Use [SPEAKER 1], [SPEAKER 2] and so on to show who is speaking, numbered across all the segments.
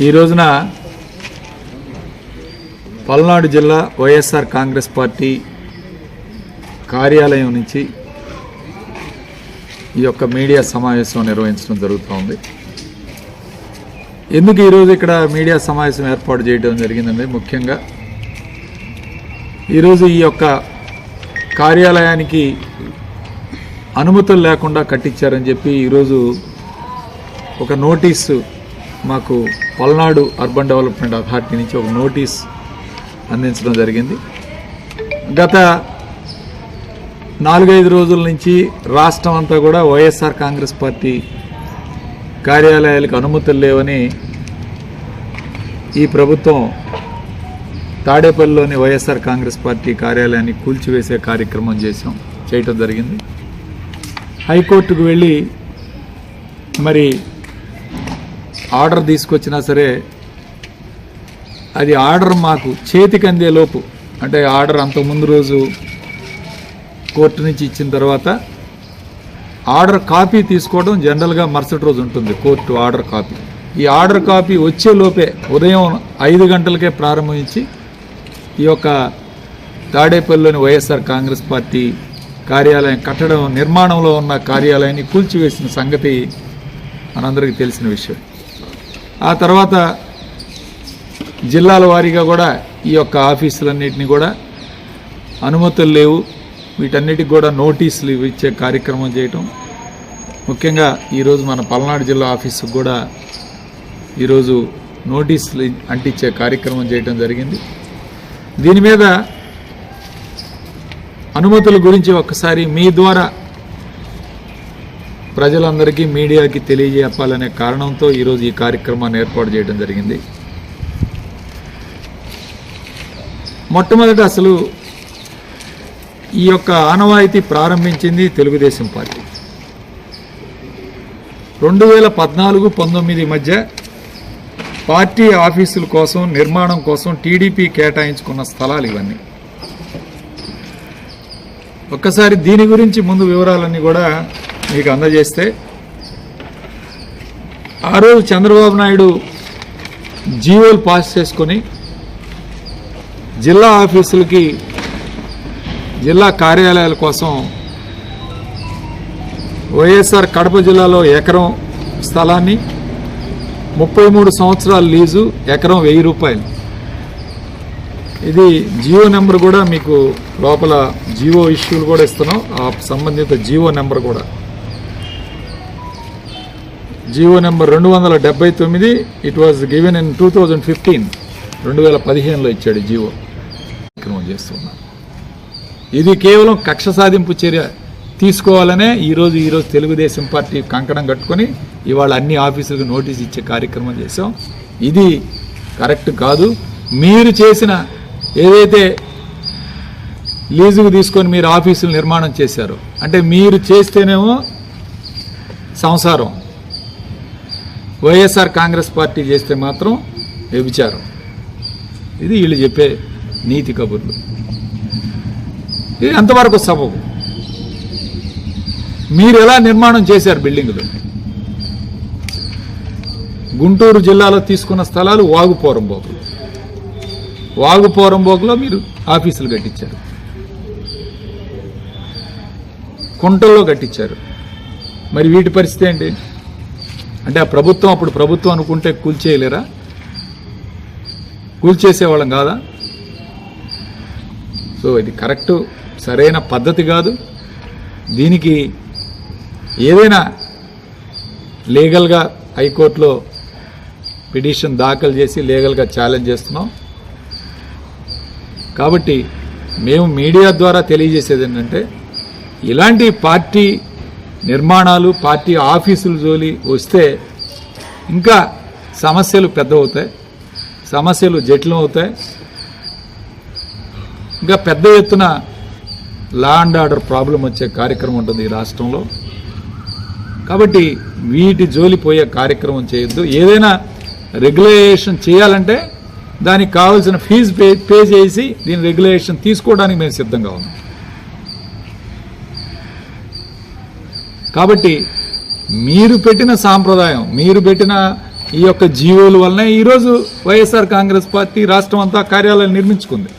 [SPEAKER 1] ఈ రోజున పల్నాడు జిల్లా వైఎస్ఆర్ కాంగ్రెస్ పార్టీ కార్యాలయం నుంచి ఈ యొక్క మీడియా సమావేశం నిర్వహించడం జరుగుతూ ఉంది. ఎందుకు ఈరోజు ఇక్కడ మీడియా సమావేశం ఏర్పాటు చేయడం జరిగిందండి ముఖ్యంగా ఈరోజు ఈ యొక్క కార్యాలయానికి అనుమతులు లేకుండా కట్టించారని చెప్పి ఈరోజు ఒక నోటీసు మాకు పల్నాడు అర్బన్ డెవలప్మెంట్ అథారిటీ నుంచి ఒక నోటీస్ అందించడం జరిగింది. గత నాలుగైదు రోజుల నుంచి రాష్ట్రం అంతా కూడా వైఎస్ఆర్ కాంగ్రెస్ పార్టీ కార్యాలయాలకు అనుమతులు లేవని ఈ ప్రభుత్వం తాడేపల్లిలోని వైఎస్ఆర్ కాంగ్రెస్ పార్టీ కార్యాలయాన్ని కూల్చివేసే కార్యక్రమం చేసాం చేయటం జరిగింది. హైకోర్టుకు వెళ్ళి మరి ఆర్డర్ తీసుకొచ్చినా సరే అది ఆర్డర్ మాకు చేతికి అందే లోపు. అంటే ఆర్డర్ అంత ముందు రోజు కోర్టు నుంచి ఇచ్చిన తర్వాత ఆర్డర్ కాపీ తీసుకోవడం జనరల్గా మరుసటి రోజు ఉంటుంది కోర్టు ఆర్డర్ కాపీ. ఈ ఆర్డర్ కాపీ వచ్చే లోపే ఉదయం ఐదు గంటలకే ప్రారంభించి ఈ యొక్క తాడేపల్లిలోని వైఎస్ఆర్ కాంగ్రెస్ పార్టీ కార్యాలయం కట్టడం నిర్మాణంలో ఉన్న కార్యాలయాన్ని కూల్చివేసిన సంగతి మనందరికీ తెలిసిన విషయం. ఆ తర్వాత జిల్లాల వారీగా కూడా ఈ యొక్క ఆఫీసులన్నింటినీ కూడా అనుమతులు లేవు. వీటన్నిటికి కూడా నోటీసులు ఇచ్చే కార్యక్రమం చేయటం. ముఖ్యంగా ఈరోజు మన పల్నాడు జిల్లా ఆఫీసుకు కూడా ఈరోజు నోటీసులు అంటించే కార్యక్రమం చేయటం జరిగింది. దీని మీద అనుమతుల గురించి ఒక్కసారి మీ ద్వారా ప్రజలందరికీ మీడియాకి తెలియజేపాలనే కారణంతో ఈరోజు ఈ కార్యక్రమాన్ని ఏర్పాటు చేయడం జరిగింది. మొట్టమొదట అసలు ఈ యొక్క ఆనవాయితీ ప్రారంభించింది తెలుగుదేశం పార్టీ. రెండు వేల పద్నాలుగు పంతొమ్మిది మధ్య పార్టీ ఆఫీసుల కోసం నిర్మాణం కోసం టీడీపీ కేటాయించుకున్న స్థలాలు ఇవన్నీ. ఒక్కసారి దీని గురించి ముందు వివరాలన్నీ కూడా మీకు అందజేస్తే ఆ రోజు చంద్రబాబు నాయుడు జీవోలు పాస్ చేసుకొని జిల్లా ఆఫీసులకి జిల్లా కార్యాలయాల కోసం వైఎస్ఆర్ కడప జిల్లాలో ఎకరం స్థలాన్ని ముప్పై మూడు సంవత్సరాల లీజు ఎకరం వెయ్యి రూపాయలు. ఇది జియో నెంబర్ కూడా మీకు లోపల జియో ఇష్యూలు కూడా ఇస్తున్నాం. ఆ సంబంధిత జియో నెంబర్ కూడా. జివో నెంబర్ రెండు వందల డెబ్బై తొమ్మిది it was given in two thousand fifteen రెండు వేల పదిహేనులో ఇచ్చాడు జివో కార్యక్రమం చేస్తున్నాం. ఇది కేవలం కక్ష సాధింపు చర్య తీసుకోవాలనే ఈరోజు ఈరోజు తెలుగుదేశం పార్టీ కంకణం కట్టుకొని ఇవాళ అన్ని ఆఫీసులకు నోటీస్ ఇచ్చే కార్యక్రమం చేసాం ఇది కరెక్ట్ కాదు. మీరు చేసిన ఏదైతే లీజుకు తీసుకొని మీరు ఆఫీసులు నిర్మాణం చేశారో అంటే మీరు చేస్తేనేమో సంసారం. వైఎస్ఆర్ కాంగ్రెస్ పార్టీ చేస్తే మాత్రం వ్యభిచారం ఇది వీళ్ళు చెప్పే నీతి కబుర్లు. ఇది అంతవరకు సబబు. మీరు ఎలా నిర్మాణం చేశారు బిల్డింగులు? గుంటూరు జిల్లాలో తీసుకున్న స్థలాలు వాగుపోరంబోకులు వాగుపోరంబోకులో మీరు ఆఫీసులు కట్టించారు. కుంటల్లో కట్టించారు. మరి వీటి పరిస్థితి ఏంటి? అంటే ఆ ప్రభుత్వం అప్పుడు ప్రభుత్వం అనుకుంటే కూల్చేయలేరా? కూల్చేసేవాళ్ళం కాదా? సో ఇది కరెక్ట్ సరైన పద్ధతి కాదు. దీనికి ఏదైనా లీగల్గా హైకోర్టులో పిటిషన్ దాఖలు చేసి లీగల్గా ఛాలెంజ్ చేస్తున్నాం. కాబట్టి మేము మీడియా ద్వారా తెలియజేసేది ఏంటంటే ఇలాంటి పార్టీ నిర్మాణాలు పార్టీ ఆఫీసులు జోలి వస్తే ఇంకా సమస్యలు పెద్ద అవుతాయి సమస్యలు జటిలం అవుతాయి ఇంకా పెద్ద ఎత్తున లా అండ్ ఆర్డర్ ప్రాబ్లం వచ్చే కార్యక్రమం ఉంటుంది ఈ రాష్ట్రంలో. కాబట్టి వీటి జోలి పోయే కార్యక్రమం చేయొద్దు. ఏదైనా రెగ్యులేషన్ చేయాలంటే దానికి కావాల్సిన ఫీజు పే పే చేసి దీని రెగ్యులేషన్ తీసుకోవడానికి మేము సిద్ధంగా ఉన్నాం. కాబట్టి మీరు పెట్టిన సాంప్రదాయం మీరు పెట్టిన ఈ యొక్క జీవోల వలన ఈరోజు వైఎస్ఆర్ కాంగ్రెస్ పార్టీ రాష్ట్రం అంతా కార్యాలయాలు నిర్మించుకుంది.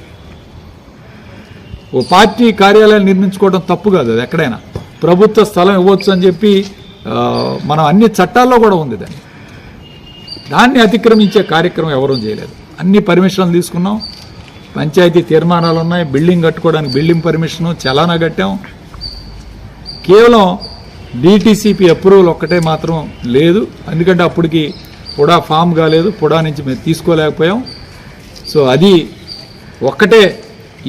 [SPEAKER 1] ఓ పార్టీ కార్యాలయాలు నిర్మించుకోవడం తప్పు కాదు అది ఎక్కడైనా. ప్రభుత్వ స్థలం ఇవ్వచ్చు అని చెప్పి మనం అన్ని చట్టాల్లో కూడా ఉంది దాన్ని. దాన్ని అతిక్రమించే కార్యక్రమం ఎవరూ చేయలేదు. అన్ని పర్మిషన్లు తీసుకున్నాం. పంచాయతీ తీర్మానాలు ఉన్నాయి. బిల్డింగ్ కట్టుకోవడానికి బిల్డింగ్ పర్మిషను చలానా కట్టాం. కేవలం డిటిసిపి అప్రూవల్ ఒక్కటే మాత్రం లేదు. ఎందుకంటే అప్పటికి పొడా ఫామ్ కాలేదు. పొడా నుంచి మేము తీసుకోలేకపోయాం. సో అది ఒక్కటే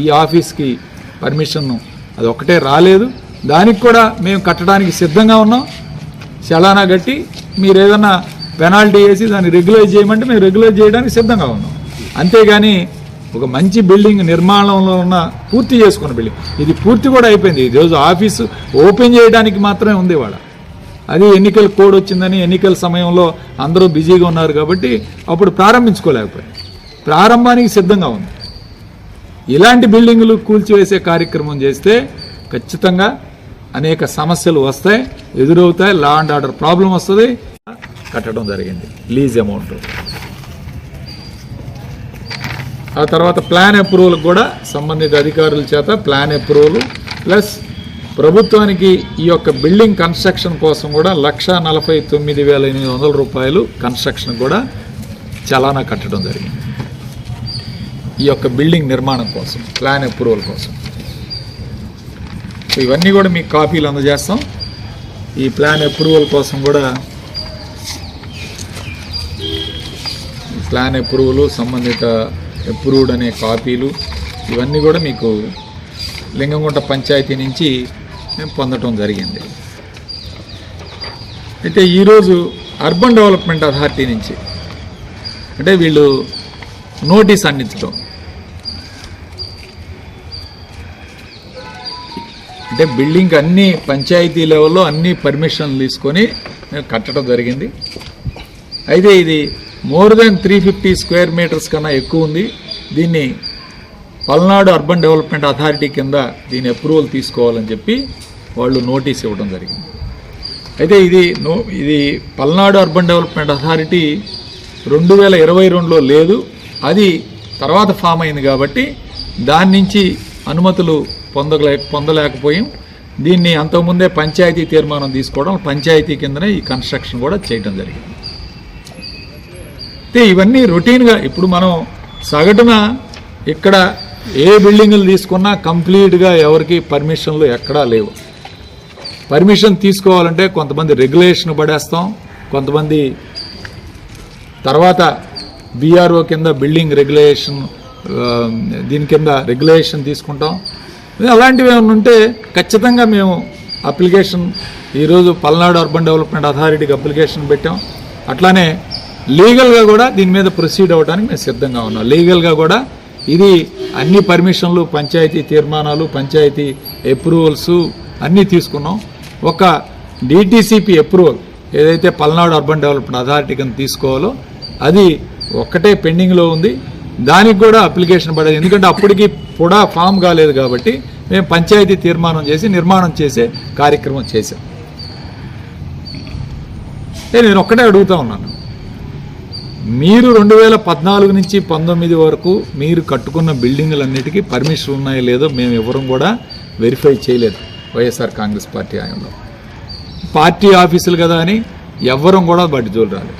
[SPEAKER 1] ఈ ఆఫీస్కి పర్మిషన్ అది ఒక్కటే రాలేదు. దానికి కూడా మేము కట్టడానికి సిద్ధంగా ఉన్నాం. చలానా కట్టి మీరు ఏదన్నా పెనాల్టీ వేసి దాన్ని రెగ్యులైజ్ చేయమంటే మేము రెగ్యులైజ్ చేయడానికి సిద్ధంగా ఉన్నాం. అంతేగాని ఒక మంచి బిల్డింగ్ నిర్మాణంలో ఉన్న పూర్తి చేసుకున్న బిల్డింగ్. ఇది పూర్తి కూడా అయిపోయింది. ఈరోజు రోజు ఆఫీసు ఓపెన్ చేయడానికి మాత్రమే ఉంది వాళ్ళ అది ఎన్నికల కోడ్ వచ్చిందని ఎన్నికల సమయంలో అందరూ బిజీగా ఉన్నారు కాబట్టి అప్పుడు ప్రారంభించుకోలేకపోయాం ప్రారంభానికి సిద్ధంగా ఉంది. ఇలాంటి బిల్డింగులు కూల్చివేసే కార్యక్రమం చేస్తే ఖచ్చితంగా అనేక సమస్యలు వస్తాయి ఎదురవుతాయి లా అండ్ ఆర్డర్ ప్రాబ్లం వస్తుంది కట్టడం జరిగింది. Lease amount. ఆ తర్వాత ప్లాన్ అప్రూవల్ కూడా సంబంధిత అధికారుల చేత ప్లాన్ అప్రూవల్ ప్లస్ ప్రభుత్వానికి ఈ యొక్క బిల్డింగ్ కన్స్ట్రక్షన్ కోసం కూడా లక్ష నలభై తొమ్మిది వేల ఎనిమిది వందల రూపాయలు కన్స్ట్రక్షన్ కూడా చలానా కట్టడం జరిగింది. ఈ యొక్క బిల్డింగ్ నిర్మాణం కోసం ప్లాన్ అప్రూవల్ కోసం. సో ఇవన్నీ కూడా మీకు కాపీలు అందజేస్తాం. ఈ ప్లాన్ అప్రూవల్ కోసం కూడా ప్లాన్ అప్రూవల్ సంబంధిత అప్రూవ్డ్ అనే కాపీలు ఇవన్నీ కూడా మీకు లింగంగుంట పంచాయతీ నుంచి మేము పొందటం జరిగింది. అయితే ఈరోజు అర్బన్ డెవలప్మెంట్ అథారిటీ నుంచి అంటే వీళ్ళు నోటీస్ అందించడం అంటే బిల్డింగ్ అన్ని పంచాయతీ లెవెల్లో అన్ని పర్మిషన్లు తీసుకొని మేము కట్టడం జరిగింది. అయితే ఇది more than three fifty square metres కన్నా ఎక్కువ ఉంది. దీన్ని పల్నాడు అర్బన్ డెవలప్మెంట్ అథారిటీ కింద దీని అప్రూవల్ తీసుకోవాలని చెప్పి వాళ్ళు నోటీస్ ఇవ్వడం జరిగింది. అయితే ఇది నో ఇది పల్నాడు అర్బన్ డెవలప్మెంట్ అథారిటీ రెండు వేల ఇరవై రెండులో లేదు. అది తర్వాత ఫామ్ అయింది కాబట్టి దాని నుంచి అనుమతులు పొందలే పొందలేకపోయాం. దీన్ని అంతకుముందే పంచాయతీ తీర్మానం తీసుకోవడం పంచాయతీ కిందనే ఈ కన్స్ట్రక్షన్ కూడా చేయడం జరిగింది. అయితే ఇవన్నీ రొటీన్గా ఇప్పుడు మనం సగటున ఇక్కడ ఏ బిల్డింగులు తీసుకున్నా కంప్లీట్గా ఎవరికి పర్మిషన్లు ఎక్కడా లేవు. పర్మిషన్ తీసుకోవాలంటే కొంతమంది రెగ్యులేషన్ పడేస్తాం కొంతమంది తర్వాత బీఆర్ఓ కింద బిల్డింగ్ రెగ్యులేషన్ దీని కింద రెగ్యులేషన్ తీసుకుంటాం. అలాంటివి ఏమైనా ఉంటే ఖచ్చితంగా మేము అప్లికేషన్ ఈరోజు పల్నాడు అర్బన్ డెవలప్మెంట్ అథారిటీకి అప్లికేషన్ పెట్టాం. అట్లానే లీగల్గా కూడా దీని మీద ప్రొసీడ్ అవ్వడానికి మేము సిద్ధంగా ఉన్నాం. లీగల్గా కూడా ఇది అన్ని పర్మిషన్లు పంచాయతీ తీర్మానాలు పంచాయతీ అప్రూవల్స్ అన్నీ తీసుకున్నాం. ఒక డిటిసిపి అప్రూవల్ ఏదైతే పల్నాడు అర్బన్ డెవలప్మెంట్ అథారిటీ కింద తీసుకోవాలో అది ఒక్కటే పెండింగ్లో ఉంది. దానికి కూడా అప్లికేషన్ పడేది. ఎందుకంటే అప్పటికి కూడా ఫామ్ కాలేదు కాబట్టి మేము పంచాయతీ తీర్మానం చేసి నిర్మాణం చేసే కార్యక్రమం చేశాం. నేను ఒక్కటే అడుగుతా ఉన్నాను. మీరు రెండు వేల పద్నాలుగు నుంచి పంతొమ్మిది వరకు మీరు కట్టుకున్న బిల్డింగులన్నిటికీ పర్మిషన్ ఉన్నాయో లేదో మేము ఎవరం కూడా వెరిఫై చేయలేదు వైఎస్ఆర్ కాంగ్రెస్ పార్టీ ఆయనలో పార్టీ ఆఫీసులు కదా అని ఎవ్వరం కూడా బట్టి చూడరాలి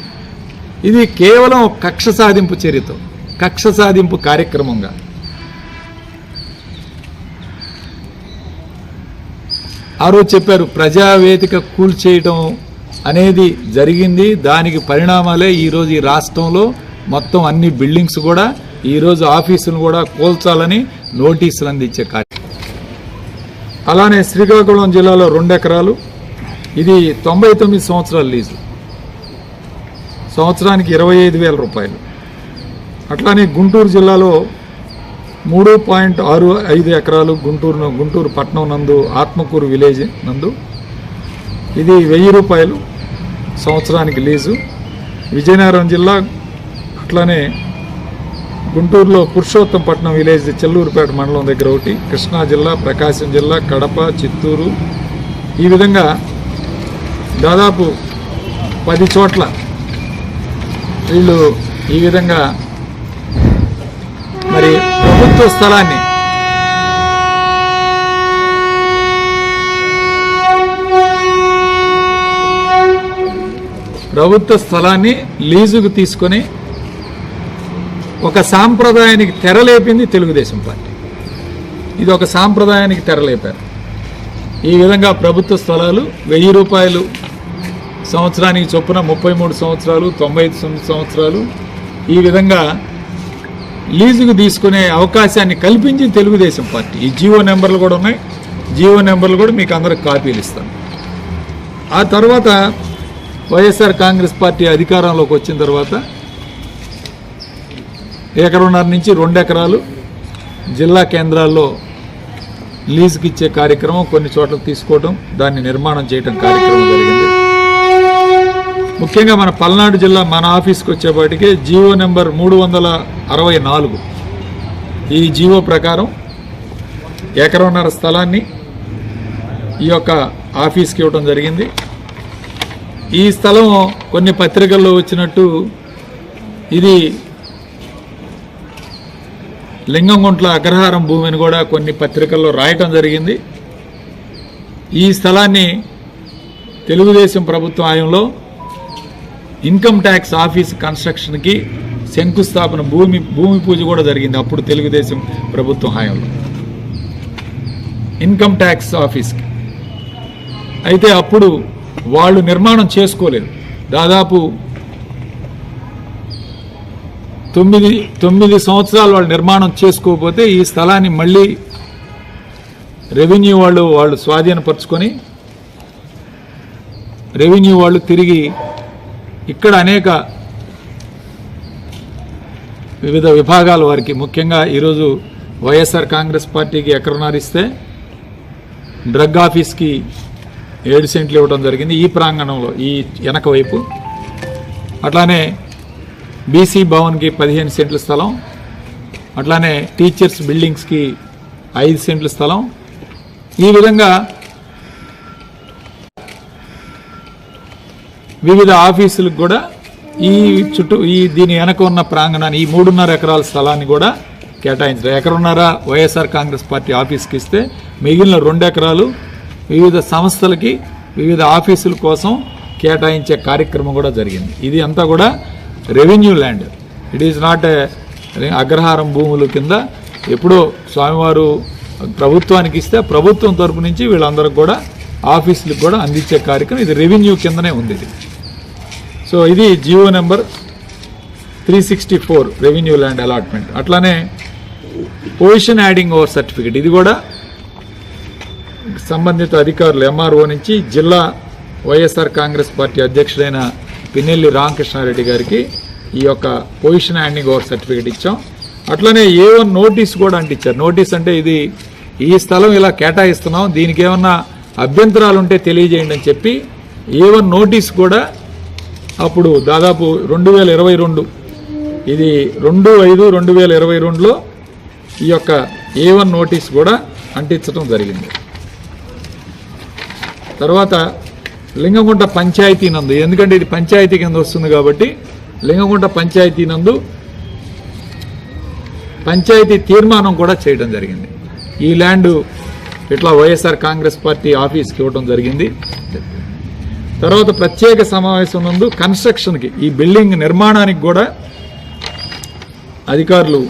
[SPEAKER 1] ఇది కేవలం కక్ష సాధింపు చర్యతో కక్ష సాధింపు కార్యక్రమంగా. ఆ రోజు చెప్పారు ప్రజావేదిక కూల్చేయడం అనేది జరిగింది. దానికి పరిణామాలే ఈరోజు ఈ రాష్ట్రంలో మొత్తం అన్ని బిల్డింగ్స్ కూడా ఈరోజు ఆఫీసులు కూడా కోల్చాలని నోటీసులు అందించే కార్యక్రమం. అలానే శ్రీకాకుళం జిల్లాలో రెండు ఎకరాలు. ఇది తొంభై తొమ్మిది సంవత్సరాల లీజు. సంవత్సరానికి ఇరవై ఐదు వేల రూపాయలు. అట్లానే గుంటూరు జిల్లాలో మూడు పాయింట్ ఆరు ఐదు ఎకరాలు గుంటూరు గుంటూరు పట్టణం నందు ఆత్మకూరు విలేజ్ నందు. ఇది వెయ్యి రూపాయలు. సంవత్సరానికి లీజు విజయనగరం జిల్లా అట్లానే గుంటూరులో పురుషోత్తంపట్నం విలేజ్ చెల్లూరుపేట మండలం దగ్గర ఒకటి కృష్ణా జిల్లా ప్రకాశం జిల్లా కడప చిత్తూరు. ఈ విధంగా దాదాపు పది చోట్ల వీళ్ళు ఈ విధంగా మరి ప్రభుత్వ స్థలాన్ని ప్రభుత్వ స్థలాన్ని లీజుకు తీసుకొని ఒక సాంప్రదాయానికి తెరలేపింది తెలుగుదేశం పార్టీ. ఇది ఒక సాంప్రదాయానికి తెరలేపారు. ఈ విధంగా ప్రభుత్వ స్థలాలు వెయ్యి రూపాయలు సంవత్సరానికి చొప్పున ముప్పై మూడు సంవత్సరాలు తొంభై ఐదు సంవత్సరాలు ఈ విధంగా లీజుకు తీసుకునే అవకాశాన్ని కల్పించింది తెలుగుదేశం పార్టీ. ఈ జియో నెంబర్లు కూడా ఉన్నాయి. జియో నెంబర్లు కూడా మీకు అందరికి కాపీలు ఇస్తాను. ఆ తర్వాత వైఎస్ఆర్ కాంగ్రెస్ పార్టీ అధికారంలోకి వచ్చిన తర్వాత ఎకరన్నర నుంచి రెండు ఎకరాలు జిల్లా కేంద్రాల్లో లీజుకి ఇచ్చే కార్యక్రమం కొన్ని చోట్ల తీసుకోవడం దాన్ని నిర్మాణం చేయడం కార్యక్రమం జరిగింది. ముఖ్యంగా మన పల్నాడు జిల్లా మన ఆఫీస్కి వచ్చేపాటికే జీవో నెంబర్ మూడు వందల అరవై నాలుగు. ఈ జీవో ప్రకారం ఎకరన్నర స్థలాన్ని ఈ యొక్క ఆఫీస్కి ఇవ్వడం జరిగింది. ఈ స్థలం కొన్ని పత్రికల్లో వచ్చినట్టు ఇది లింగంగుంట్ల అగ్రహారం భూమిని కూడా కొన్ని పత్రికల్లో రాయటం జరిగింది. ఈ స్థలాన్ని తెలుగుదేశం ప్రభుత్వం ఆయంలో ఇన్కమ్ ట్యాక్స్ ఆఫీస్ కన్స్ట్రక్షన్కి శంకుస్థాపన భూమి భూమి పూజ కూడా జరిగింది అప్పుడు తెలుగుదేశం ప్రభుత్వం హాయంలో ఇన్కమ్ ట్యాక్స్ ఆఫీస్కి. అయితే అప్పుడు వాళ్ళు నిర్మాణం చేసుకోలేదు. దాదాపు తొమ్మిది తొమ్మిది సంవత్సరాలు వాళ్ళు నిర్మాణం చేసుకోకపోతే ఈ స్థలాన్ని మళ్ళీ రెవెన్యూ వాళ్ళు వాళ్ళు స్వాధీనపరుచుకొని రెవెన్యూ వాళ్ళు తిరిగి ఇక్కడ అనేక వివిధ విభాగాల వారికి ముఖ్యంగా ఈరోజు వైఎస్ఆర్ కాంగ్రెస్ పార్టీకి ఎక్కడ నారిస్తే డ్రగ్ ఆఫీస్కి ఏడు సెంట్లు ఇవ్వడం జరిగింది. ఈ ప్రాంగణంలో ఈ వెనక వైపు. అట్లానే బీసీ భవన్కి పదిహేను సెంట్ల స్థలం. అట్లానే టీచర్స్ బిల్డింగ్స్కి ఐదు సెంట్ల స్థలం. ఈ విధంగా వివిధ ఆఫీసులకు కూడా ఈ చుట్టూ ఈ దీని వెనక ఉన్న ప్రాంగణాన్ని ఈ మూడున్నర ఎకరాల స్థలాన్ని కూడా కేటాయించారు ఎకరున్నర వైఎస్ఆర్ కాంగ్రెస్ పార్టీ ఆఫీస్కి ఇస్తే మిగిలిన రెండు ఎకరాలు వివిధ సంస్థలకి వివిధ ఆఫీసుల కోసం కేటాయించే కార్యక్రమం కూడా జరిగింది. ఇది అంతా కూడా revenue land. It is not a అగ్రహారం భూముల కింద. ఎప్పుడో స్వామివారు ప్రభుత్వానికి ఇస్తే ప్రభుత్వం తరపు నుంచి వీళ్ళందరికి కూడా ఆఫీసులకు కూడా అందించే కార్యక్రమం ఇది రెవెన్యూ కిందనే ఉంది ఇది. సో ఇది GO number three sixty four revenue land allotment. అట్లానే పొజిషన్ యాడింగ్ ఓవర్ సర్టిఫికేట్. ఇది కూడా సంబంధిత అధికారులు ఎంఆర్ఓ నుంచి జిల్లా వైఎస్ఆర్ కాంగ్రెస్ పార్టీ అధ్యక్షుడైన పిన్నెల్లి రామకృష్ణారెడ్డి గారికి ఈ యొక్క పొజిషన్ హ్యాండింగ్ ఓవర్ సర్టిఫికేట్ ఇచ్చాం. అట్లనే ఏ వన్ నోటీస్ కూడా అంటించారు నోటీస్ అంటే ఇది ఈ స్థలం ఇలా కేటాయిస్తున్నాం. దీనికి ఏమన్నా అభ్యంతరాలు ఉంటే తెలియజేయండి అని చెప్పి ఏ వన్ నోటీస్ కూడా అప్పుడు దాదాపు రెండు వేల ఇరవై రెండు ఇది రెండు ఐదు రెండు వేల ఇరవై రెండులో ఈ యొక్క ఏ వన్ నోటీస్ కూడా అంటించడం జరిగింది. తర్వాత లింగంగుంట పంచాయతీ నందు ఎందుకంటే ఇది పంచాయతీ కింద వస్తుంది కాబట్టి లింగంగుంట పంచాయతీ నందు పంచాయతీ తీర్మానం కూడా చేయడం జరిగింది. ఈ ల్యాండ్ ఇట్లా వైఎస్ఆర్ కాంగ్రెస్ పార్టీ ఆఫీస్కి ఇవ్వడం జరిగింది. తర్వాత ప్రత్యేక సమావేశం నందు కన్స్ట్రక్షన్కి ఈ బిల్డింగ్ నిర్మాణానికి కూడా అధికారులు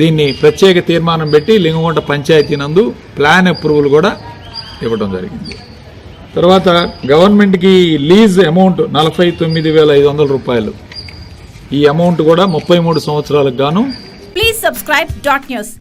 [SPEAKER 1] దీన్ని ప్రత్యేక తీర్మానం పెట్టి లింగగుంట పంచాయతీ నందు ప్లాన్ అప్రూవల్ కూడా ఇవ్వడం జరిగింది. తర్వాత గవర్నమెంట్కి లీజ్ అమౌంట్ నలభై తొమ్మిది వేల ఐదు వందల రూపాయలు. ఈ అమౌంట్ కూడా ముప్పై మూడు సంవత్సరాలకు గాను
[SPEAKER 2] ప్లీజ్ సబ్స్క్రైబ్ డాట్ న్యూస్